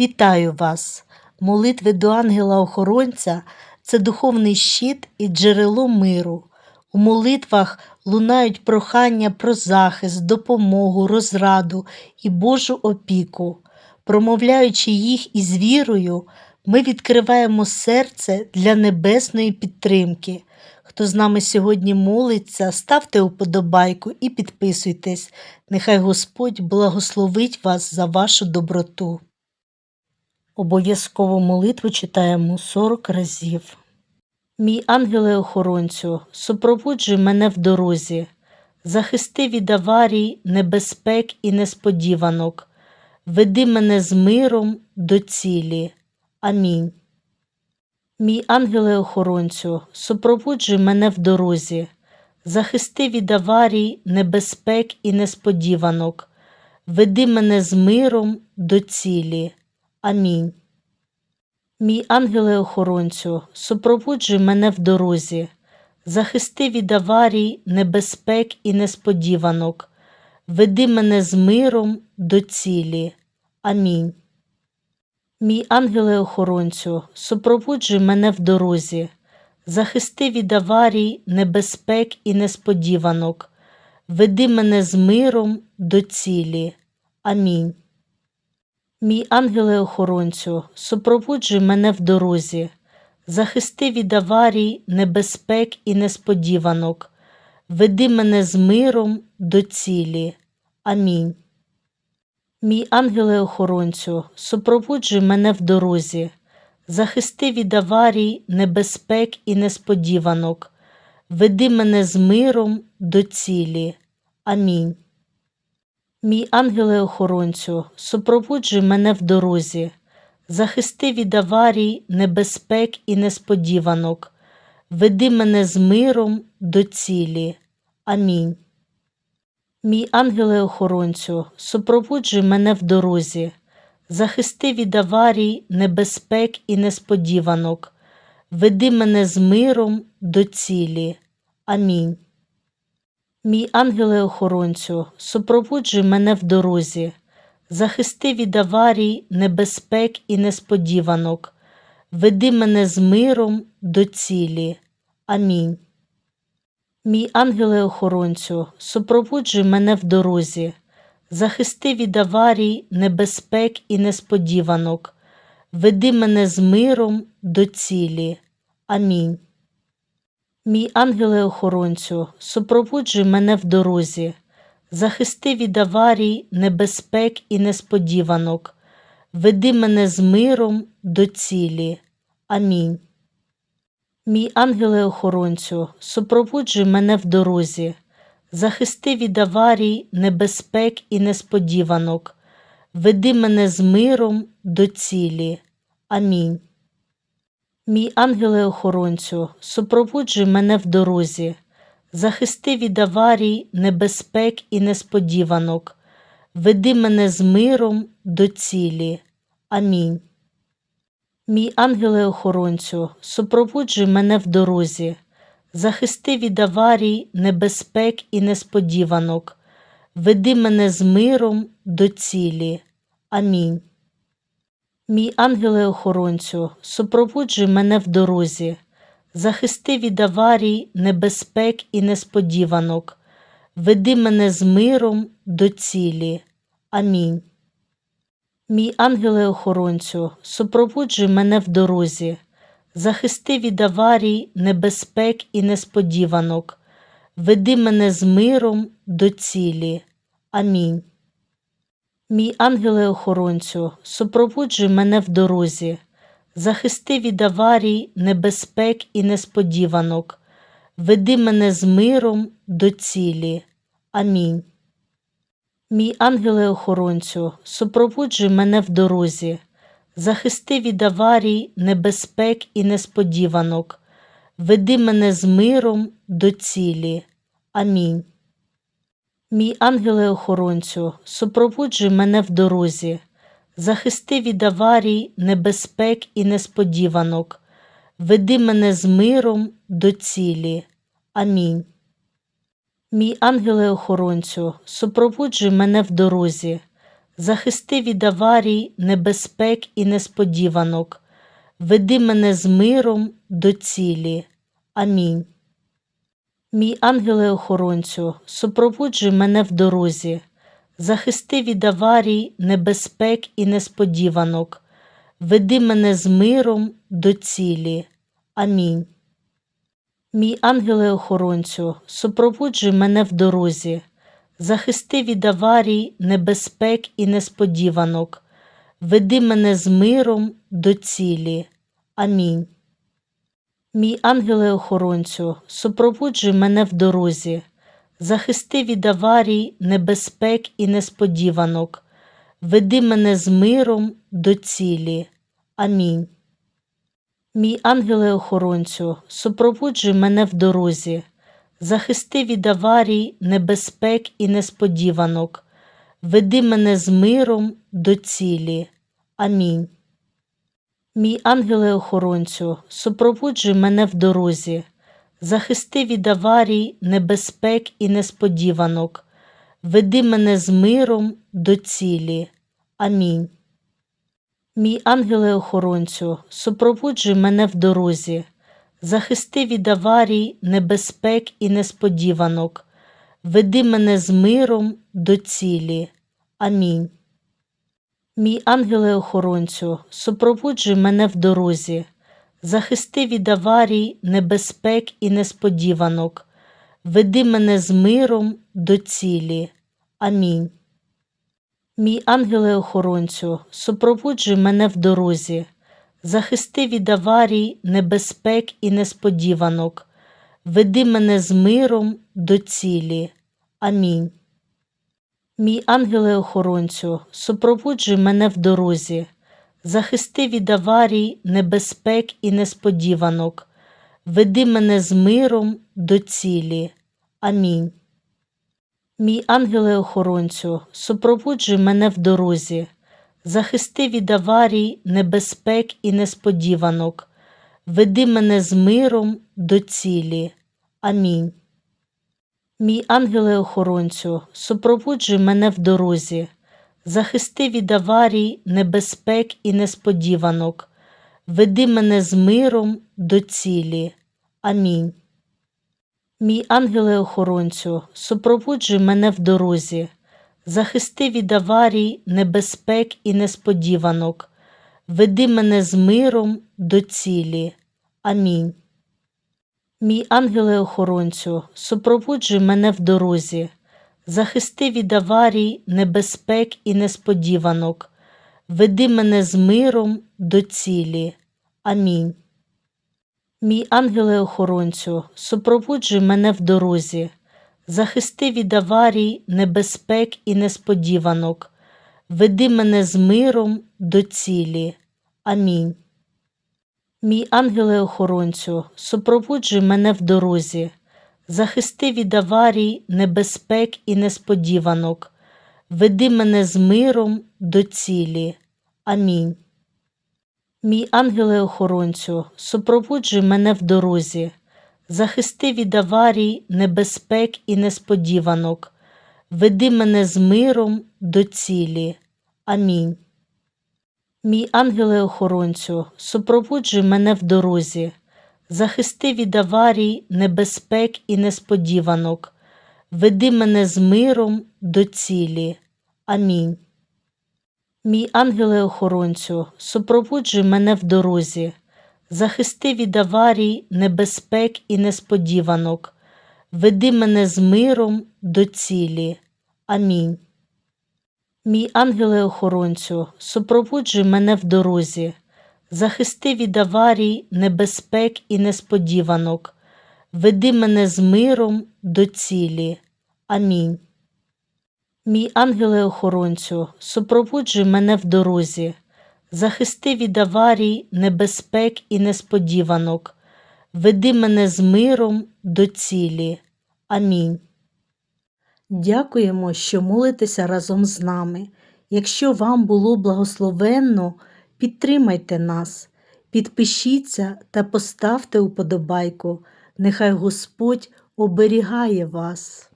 Вітаю вас! Молитви до ангела-охоронця це духовний щит і джерело миру. У молитвах лунають прохання про захист, допомогу, розраду і Божу опіку. Промовляючи їх із вірою, ми відкриваємо серце для небесної підтримки. Хто з нами сьогодні молиться, ставте уподобайку і підписуйтесь. Нехай Господь благословить вас за вашу доброту. Обов'язково молитву читаємо 40 разів. Мій ангеле-охоронцю, супроводжуй мене в дорозі, захисти від аварій, небезпек і несподіванок, веди мене з миром до цілі. Амінь. Мій ангеле-охоронцю, супроводжуй мене в дорозі, захисти від аварій, небезпек і несподіванок, веди мене з миром до цілі. Амінь. Мій ангеле-охоронцю, супроводжуй мене в дорозі, захисти від аварій, небезпек і несподіванок, веди мене з миром до цілі. Амінь. Мій ангеле-охоронцю, супроводжуй мене в дорозі, захисти від аварій, небезпек і несподіванок, веди мене з миром до цілі. Амінь. Мій ангеле-охоронцю, супроводжуй мене в дорозі, захисти від аварій, небезпек і несподіванок, веди мене з миром до цілі. Амінь. Мій ангеле-охоронцю, супроводжуй мене в дорозі, захисти від аварій, небезпек і несподіванок, веди мене з миром до цілі. Амінь. Мій ангеле-охоронцю, супроводжуй мене в дорозі, захисти від аварій, небезпек і несподіванок, веди мене з миром до цілі. Амінь. Мій ангеле-охоронцю, супроводжуй мене в дорозі, захисти від аварій, небезпек і несподіванок, веди мене з миром до цілі. Амінь. Мій ангеле-охоронцю, супроводжуй мене в дорозі, захисти від аварій, небезпек і несподіванок, веди мене з миром до цілі. Амінь. Мій ангеле-охоронцю, супроводжуй мене в дорозі, захисти від аварій, небезпек і несподіванок, веди мене з миром до цілі. Амінь. Мій ангеле-охоронцю, супроводжуй мене в дорозі, захисти від аварій, небезпек і несподіванок, веди мене з миром до цілі. Амінь. Мій ангеле-охоронцю, супроводжуй мене в дорозі, захисти від аварій, небезпек і несподіванок, веди мене з миром до цілі. Амінь. Мій ангеле-охоронцю, супроводжуй мене в дорозі, захисти від аварій, небезпек і несподіванок, веди мене з миром до цілі. Амінь. Мій ангеле-охоронцю, супроводжуй мене в дорозі, захисти від аварій, небезпек і несподіванок, веди мене з миром до цілі. Амінь. Мій ангеле-охоронцю, супроводжуй мене в дорозі, захисти від аварій, небезпек і несподіванок, веди мене з миром до цілі. Амінь. Мій ангеле-охоронцю, супроводжуй мене в дорозі, захисти від аварій, небезпек і несподіванок, веди мене з миром до цілі. Амінь. Мій ангеле-охоронцю, супроводжуй мене в дорозі, захисти від аварій, небезпек і несподіванок, веди мене з миром до цілі. Амінь. Мій ангеле-охоронцю, супроводжуй мене в дорозі, захисти від аварій, небезпек і несподіванок, веди мене з миром до цілі. Амінь. Мій ангеле-охоронцю, супроводжуй мене в дорозі, захисти від аварій, небезпек і несподіванок, веди мене з миром до цілі. Амінь. Мій ангеле-охоронцю, супроводжуй мене в дорозі, захисти від аварій, небезпек і несподіванок, веди мене з миром до цілі. Амінь. Мій ангеле-охоронцю, супроводжуй мене в дорозі, захисти від аварій, небезпек і несподіванок, веди мене з миром до цілі. Амінь. Мій ангеле-охоронцю, супроводжуй мене в дорозі, захисти від аварій, небезпек і несподіванок, веди мене з миром до цілі. Амінь. Мій ангеле-охоронцю, супроводжуй мене в дорозі, захисти від аварій, небезпек і несподіванок, веди мене з миром до цілі. Амінь. Мій ангеле-охоронцю, супроводжуй мене в дорозі, захисти від аварій, небезпек і несподіванок, веди мене з миром до цілі. Амінь. Мій ангеле-охоронцю, супроводжуй мене в дорозі, захисти від аварій, небезпек і несподіванок, веди мене з миром до цілі. Амінь. Мій ангеле-охоронцю, супроводжуй мене в дорозі, захисти від аварій, небезпек і несподіванок, веди мене з миром до цілі. Амінь. Мій ангеле-охоронцю, супроводжуй мене в дорозі, захисти від аварій, небезпек і несподіванок, веди мене з миром до цілі. Амінь. Мій ангеле-охоронцю, супроводжуй мене в дорозі, захисти від аварій, небезпек і несподіванок, веди мене з миром до цілі. Амінь. Мій ангеле-охоронцю, супроводжуй мене в дорозі, захисти від аварій, небезпек і несподіванок, веди мене з миром до цілі. Амінь. Мій ангеле-охоронцю, супроводжуй мене в дорозі, захисти від аварій, небезпек і несподіванок, веди мене з миром до цілі. Амінь. Мій ангеле-охоронцю, супроводжуй мене в дорозі, захисти від аварій, небезпек і несподіванок, веди мене з миром до цілі. Амінь. Мій ангеле-охоронцю, супроводжуй мене в дорозі, захисти від аварій, небезпек і несподіванок, веди мене з миром до цілі. Амінь. Мій ангеле-охоронцю, супроводжуй мене в дорозі, захисти від аварій, небезпек і несподіванок, веди мене з миром до цілі. Амінь. Мій ангеле-охоронцю, супроводжуй мене в дорозі, захисти від аварій, небезпек і несподіванок, веди мене з миром до цілі. Амінь. Мій ангеле-охоронцю, супроводжуй мене в дорозі, захисти від аварій, небезпек і несподіванок, веди мене з миром до цілі. Амінь. Мій ангеле-охоронцю, супроводжуй мене в дорозі, захисти від аварій, небезпек і несподіванок, веди мене з миром до цілі. Амінь. Мій ангеле-охоронцю, супроводжуй мене в дорозі, захисти від аварій, небезпек і несподіванок, веди мене з миром до цілі. Амінь. Мій ангеле-охоронцю, супроводжуй мене в дорозі, захисти від аварій, небезпек і несподіванок, веди мене з миром до цілі. Амінь. Мій ангеле-охоронцю, супроводжуй мене в дорозі, захисти від аварій, небезпек і несподіванок, веди мене з миром до цілі. Амінь. Мій ангеле-охоронцю, супроводжуй мене в дорозі, захисти від аварій, небезпек і несподіванок, веди мене з миром до цілі. Амінь. Дякуємо, що молитеся разом з нами. Якщо вам було благословенно, підтримайте нас, підпишіться та поставте уподобайку. Нехай Господь оберігає вас.